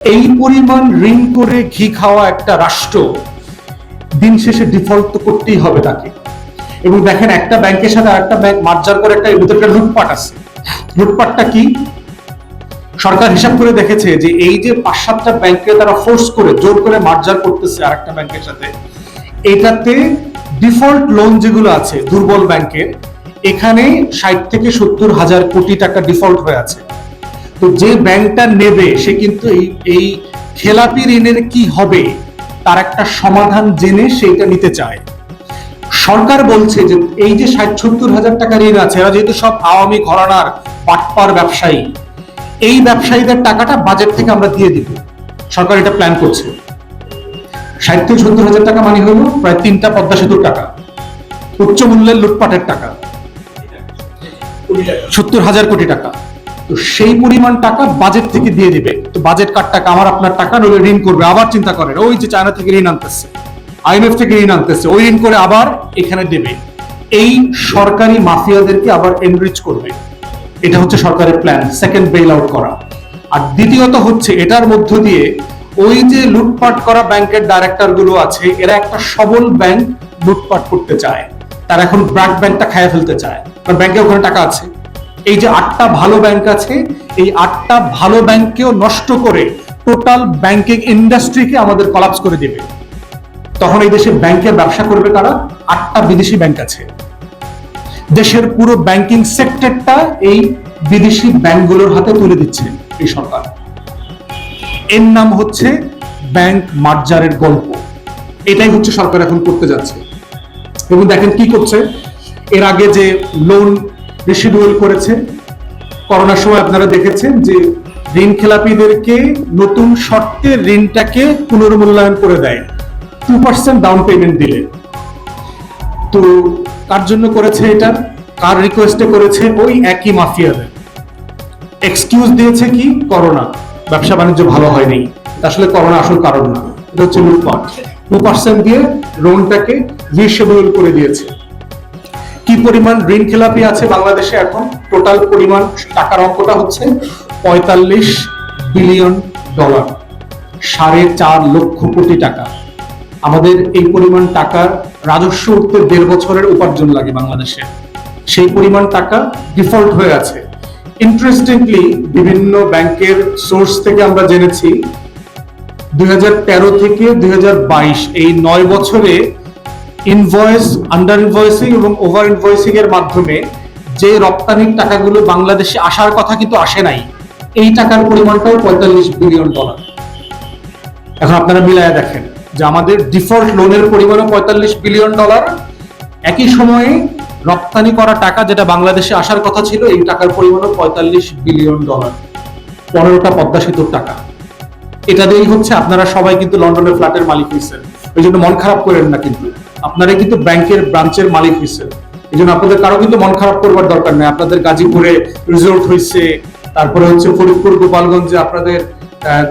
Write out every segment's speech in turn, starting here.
এই পরিমাণ ঋণ করে ঘি খাওয়া একটা রাষ্ট্র, দিন শেষে ডিফল্ট তো করতেই হবে তাকে। এবং দেখেন একটা ব্যাংকের সাথে আরেকটা ব্যাংক মার্জার করে একটা একটা লুটপাট আছে। লুটপাটটা কি? সরকার হিসাব করে দেখেছে যে এই যে পাঁচ সাতটা ব্যাংকে তারা ফোর্স করে, জোর করে মার্জার করতেছে আরেকটা ব্যাংকের সাথে, এটাতে ডিফল্ট লোন যেগুলো আছে দুর্বল ব্যাংকের, এখানে ষাট থেকে সত্তর হাজার কোটি টাকা ডিফল্ট হয়ে আছে। তো যে ব্যাংকটা নেবে, সে কিন্তু এই এই খেলাপি ঋণের কি হবে? তার একটা সমাধান জেনে সেইটা নিতে চায়। সরকার বলছে যে এই যে ষাট, সত্তর হাজার টাকা ঋণ আছে, এরা যেহেতু সব আওয়ামী ঘরানার পাটপার ব্যবসায়ী, এই ব্যবসায়ীদের টাকাটা বাজেট থেকে আমরা দিয়ে দিব। সরকার এটা প্ল্যান করছে। ষাট, সত্তর হাজার টাকা মানে হলো প্রায় তিনটা পদ্মা সেতুর টাকা, উচ্চ মূল্যের লুটপাটের টাকা। সত্তর হাজার কোটি টাকা। তো সেই পরিমাণ টাকা বাজেট থেকে দিয়ে দিবে। তো বাজেট কার টাকা আমার আপনার টাকা নইলে ঋণ করবে। আবার চিন্তা করেন, ওই যে চায়না থেকে ঋণ আনতেছে আইএমএফ থেকে ঋণ আনতেছে, ওই ঋণ করে আবার এখানে দেবে। এই সরকারি মাফিয়াদেরকে আবার এনরিচ করবে। এটা হচ্ছে সরকারের প্ল্যান সেকেন্ড বেল আউট করা। আর দ্বিতীয়ত হচ্ছে, এটার মধ্য দিয়ে ওই যে লুটপাট করা ব্যাংকের ডাইরেক্টরগুলো আছে, এরা একটা সবল ব্যাংক লুটপাট করতে চায়। তারা এখন ব্র্যাক ব্যাংকটা খাইয়া ফেলতে চায়। কারণ ব্যাংকে ওখানে টাকা আছে। এই যে আটটা ভালো ব্যাংক আছে, এই আটটা ভালো ব্যাংককেও নষ্ট করে টোটাল ব্যাংকিং ইন্ডাস্ট্রিকে আমাদের কলাপস করে দিবে। তখন এই দেশে ব্যাংকের ব্যবসা করবে তারা আটটা বিদেশি ব্যাংক আছে। দেশের পুরো ব্যাংকিং সেক্টরটা এই বিদেশি ব্যাংকগুলোর হাতে তুলে দিচ্ছে এই সরকার। এর নাম হচ্ছে ব্যাংক মার্জারের গল্প। এটাই হচ্ছে সরকার এখন করতে যাচ্ছে। এবং দেখেন কি করছে? এর আগে যে লোন রিসিডুয়াল করেছে করোনার সময় আপনারা দেখেছেন যে ঋণ খেলাপিদেরকে নতুন শর্তে ঋণটাকে পুনর্মূল্যায়ন করে দেয়। টু পার্সেন্ট ডাউন পেমেন্ট দিলে। তো কার জন্য করেছে এটা? কার রিকোয়েস্টে করেছে? ওই একই মাফিয়াদের। এক্সকিউজ দিয়েছে কি? করোনা। ব্যবসা বাণিজ্য ভালো হয়নি। আসলে করোনা আসল কারণ না। এটা হচ্ছে লুটপাট। টু পার্সেন্ট দিয়ে লোনটাকে রিশেডিউল করে দিয়েছে। কি পরিমাণ ঋণ খেলাপি আছে বাংলাদেশে এখন? টোটাল পরিমাণ টাকার অঙ্কটা হচ্ছে পঁয়তাল্লিশ বিলিয়ন ডলার, সাড়ে চার লক্ষ কোটি টাকা। আমাদের এই পরিমাণ টাকা রাজস্ব উঠতে দেড় বছরের উপার্জন লাগে বাংলাদেশে। সেই পরিমাণ টাকা ডিফল্ট হয়ে আছে। ইন্টারেস্টিংলি বিভিন্ন ব্যাংকের সোর্স থেকে আমরা জেনেছি, দুই হাজার তেরো থেকে দুই হাজার বাইশ, এই নয় বছরে ইনভয়েস আন্ডার ইনভয়েসিং এবং ওভার ইনভয়েসিং এর মাধ্যমে যে রপ্তানির টাকাগুলো বাংলাদেশে আসার কথা কিন্তু আসে নাই, এই টাকার পরিমাণটাও পঁয়তাল্লিশ বিলিয়ন ডলার এখন আপনারা মিলায়া দেখেন যে আমাদের ডিফল্ট লোনের পরিমাণও পঁয়তাল্লিশ বিলিয়ন ডলার একই সময়ে রপ্তানি করা টাকা যেটা বাংলাদেশে আসার কথা ছিল, এই টাকার পরিমাণও পঁয়তাল্লিশ বিলিয়ন ডলার পনেরোটা পদ্মা সেতুর টাকা। এটা দিয়েই হচ্ছে আপনারা সবাই কিন্তু লন্ডনের ফ্ল্যাটের মালিক হয়েছেন। ওই জন্য মন খারাপ করেন না কিন্তু। আপনারা কিন্তু ব্যাংকের ব্রাঞ্চের মালিক হয়েছেন। এই জন্য আপনাদের কারও কিন্তু মন খারাপ করবার দরকার নেই। আপনাদের গাজীপুরে রিসোর্ট হয়েছে, তারপরে হচ্ছে ফরিদপুর, গোপালগঞ্জে আপনাদের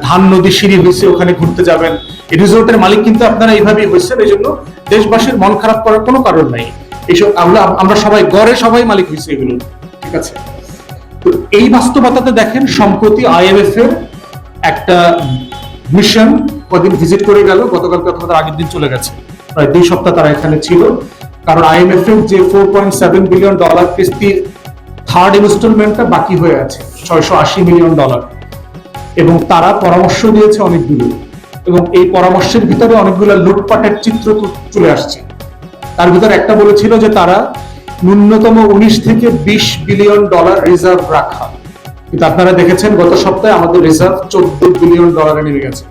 ধান নদী সিঁড়ি হয়েছে, ওখানে ঘুরতে যাবেন। এই রিসোর্টের মালিক কিন্তু আপনারা এইভাবেই হয়েছেন এই জন্য দেশবাসীর মন খারাপ করার কোনো কারণ নাই। এইসব আমরা আমরা সবাই, গড়ে সবাই মালিক হয়েছে এগুলো। ঠিক আছে? তো এই বাস্তবতাতে দেখেন, সম্প্রতি আইএমএফ এর একটা মিশন কদিন ভিজিট করে গেল, গতকালকে অথবা আগের দিন চলে গেছে। প্রায় দুই সপ্তাহ তারা এখানে ছিল। কারণ আইএমএফ এর যে four point seven billion dollar কিস্তির থার্ড ইনস্টলমেন্টটা বাকি হয়ে আছে, ছয়শো আশি মিলিয়ন ডলার এবং তারা পরামর্শ দিয়েছে অনেকগুলো। এবং এই পরামর্শের ভিতরে অনেকগুলো লুটপাটের চিত্র চলে আসছে। তার ভিতরে একটা বলেছিল যে তারা ন্যূনতম উনিশ থেকে বিশ বিলিয়ন ডলার রিজার্ভ রাখা। কিন্তু আপনারা দেখেছেন, গত সপ্তাহে আমাদের রিজার্ভ চোদ্দ বিলিয়ন ডলারে নেমে গেছে।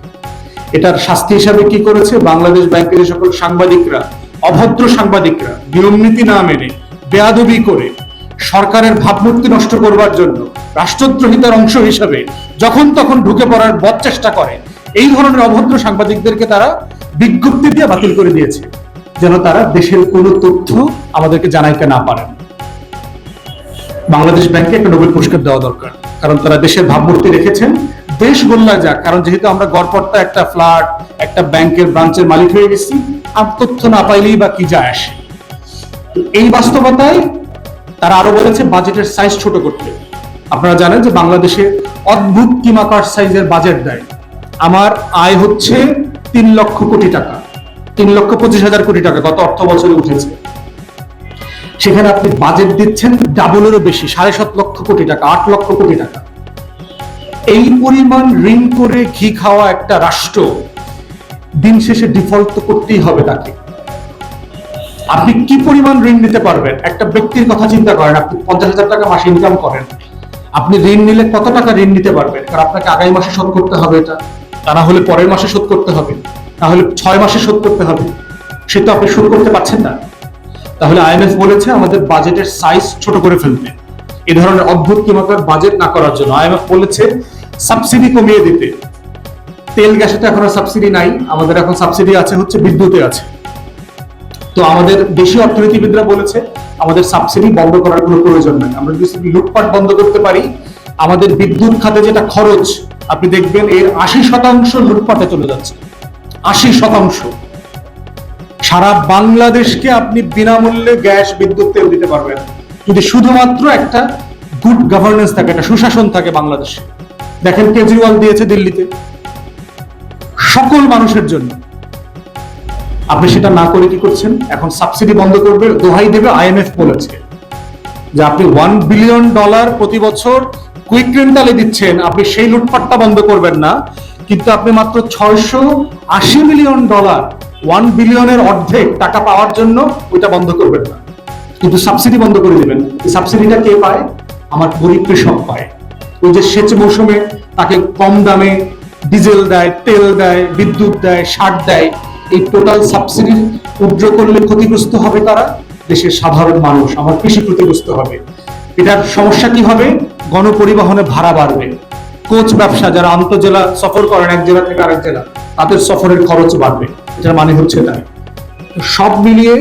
এটার শাস্তি হিসাবে কি করেছে? বাংলাদেশ ব্যাংকের সকল সাংবাদিকরা, অভদ্র সাংবাদিকরা, নিয়ম নীতি না মেনে, বেয়াদবি করে সরকারের ভাবমূর্তি নষ্ট করবার জন্য রাষ্ট্রদ্রোহিতার অংশ হিসাবে যখন তখন ঢুকে পড়ার বদ চেষ্টা করে, এই ধরনের অভদ্র সাংবাদিকদেরকে তারা বিজ্ঞপ্তি দিয়ে বাতিল করে দিয়েছে, যেন তারা দেশের কোনো তথ্য আমাদেরকে জানাইতে না পারেন। বাংলাদেশ ব্যাংকে একটা নোবেল পুরস্কার দেওয়া দরকার, কারণ তারা দেশের ভাবমূর্তি রেখেছেন দেশ গোল্লা যাক, কারণ যেহেতু আমরা গড়পড়তা, একটা ফ্ল্যাট, একটা ব্যাংকের ব্রাঞ্চের মালিক হয়ে গেছি, আর তথ্য না পাইলেই বা কি যায় আসে? এই বাস্তবতায় তারা আরও বলেছে বাজেটের সাইজ ছোট করতে। আপনারা জানেন যে বাংলাদেশে অদ্ভুত কিমাকার সাইজের বাজেট দেয়। আমার আয় হচ্ছে তিন লক্ষ কোটি টাকা, তিন লক্ষ পঁচিশ হাজার কোটি টাকা, গত অর্থ বছরে উঠেছে। সেখানে আপনি বাজেট দিচ্ছেন ডাবলেরও বেশি, সাড়ে সাত লক্ষ কোটি টাকা, আট লক্ষ কোটি টাকা। এই পরিমাণ ঋণ করে ঘি খাওয়া একটা রাষ্ট্র, দিন শেষে ডিফল্ট তো করতেই হবে তাকে। আপনি কি পরিমাণ ঋণ নিতে পারবেন? একটা ব্যক্তির কথা চিন্তা করেন, আপনি পঞ্চাশ হাজার টাকা মাসে ইনকাম করেন। আপনি ঋণ নিলে কত টাকা ঋণ নিতে পারবেন? কারণ আপনাকে আগামী মাসে শোধ করতে হবে এটা। তা না হলে পরের মাসে শোধ করতে হবে। তাহলে ছয় মাসে শোধ করতে হবে। সে তো আপনি শুরু করতে পারছেন না। তাহলে আইএমএফ বলেছে, আমাদের বাজেটের সাইজ ছোট করে ফেলতে এ ধরনের অদ্ভুত কিমাকার বাজেট না করার জন্য। আইএমএফ বলেছে সাবসিডি কমিয়ে দিতে। তেল গ্যাসে তো এখন সাবসিডি নাই, আমাদের এখন সাবসিডি আছে, হচ্ছে বিদ্যুতে আছে। তো আমাদের দেশি অর্থনীতিবিদরা বলেছে, আমাদের সাবসিডি বন্ধ করার কোনো প্রয়োজন নাই। আমরা যদি লুটপাট বন্ধ করতে পারি, আমাদের বিদ্যুৎ খাতে যেটা খরচ, আপনি দেখবেন এর আশি শতাংশ লুটপাটে চলে যাচ্ছে। আশি শতাংশ। সারা বাংলাদেশকে আপনি বিনামূল্যে গ্যাস, বিদ্যুৎ, তেল দিতে পারবেন। যদি শুধুমাত্র একটা গুড গভর্নেন্স থাকে, একটা সুশাসন থাকে বাংলাদেশে দেখেন কেজরিওয়াল দিয়েছে দিল্লিতে। সকল মানুষের জন্য। আপনি সেটা না করে কি করছেন? এখন সাবসিডি বন্ধ করবে, দোহাই দেবে আইএমএফ বলেছে যে আপনি ওয়ান বিলিয়ন ডলার প্রতি বছর কুইক রেন্টালে দিচ্ছেন। আপনি সেই লুটপাটটা বন্ধ করবেন না। কিন্তু আপনি মাত্র ছয়শো আশি মিলিয়ন ডলার ওয়ান বিলিয়নের অর্ধেক টাকা পাওয়ার জন্য ওইটা বন্ধ করবেন না। কিন্তু সাবসিডি বন্ধ করে দেবেন। সাবসিডিটা কে পায়? আমার গরিব কৃষক পায়। ওই যে সেচ মৌসুমে তাকে কম দামে ডিজেল দেয়, তেল দেয়, বিদ্যুৎ দেয়, সার দেয়, এই টোটাল সাবসিডি উদ্র করলে ক্ষতিগ্রস্ত হবে তারা? দেশের সাধারণ মানুষ, আমার কৃষি ক্ষতিগ্রস্ত হবে। এটার সমস্যা কি হবে? গণপরিবহনে ভাড়া বাড়বে। কোচ ব্যবসা, যারা আন্তজেলা সফর করেন, এক জেলা থেকে আরেক জেলা, তাদের সফরের খরচ বাড়বে। এটার মানে হচ্ছে তাই সব মিলিয়ে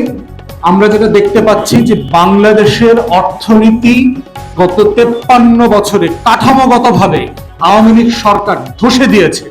আমরা যেটা দেখতে পাচ্ছি যে বাংলাদেশের অর্থনীতি গত তেপ্পান্ন বছরে কাঠামোগত ভাবে আওয়ামী লীগ সরকার ধসে দিয়েছে।